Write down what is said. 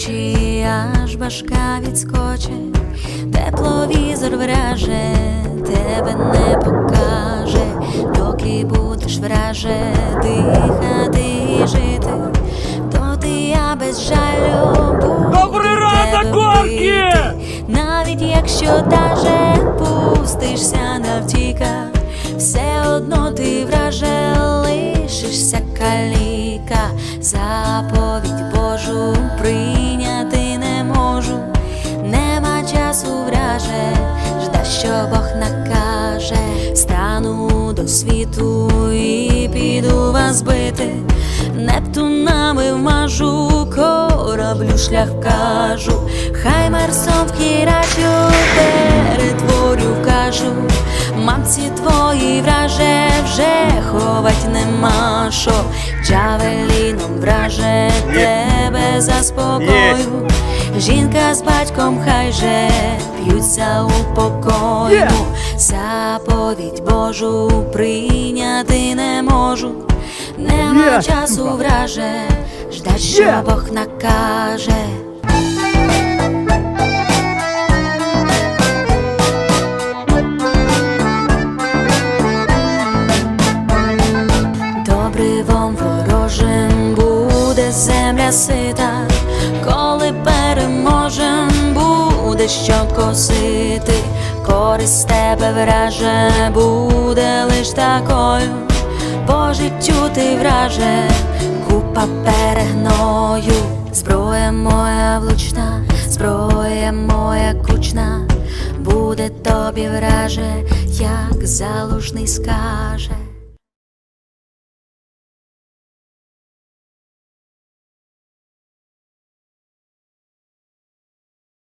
очі, аж башка відскоче, тепловізор враже, тебе не покаже, доки будеш враже дихати і жити, то ти я без жалю буду Добрий ранок, горки! Навіть якщо даже пустишся на втіка, все одно ти враже лишишся каліка, заповідь Божу прийняти враже, жда, що Бог накаже, стану до світу і піду вас бити. Нептунами вмажу, кораблю шлях кажу, хай Марсом в кірачу перетворю кажу, мамці твої враже вже ховать нема що, джавеліном враже тебе заспокою. Жінка з батьком хай же п'ються у покою, заповідь Божу прийняти не можу. Нема часу враже, ждать, що. Бог накаже. Добривом ворожим буде земля сита, буде що косити, користь тебе враже буде лиш такою, по життю ти враже, купа перегною, зброя моя влучна, зброя моя кучна, буде тобі враже, як залужний скаже.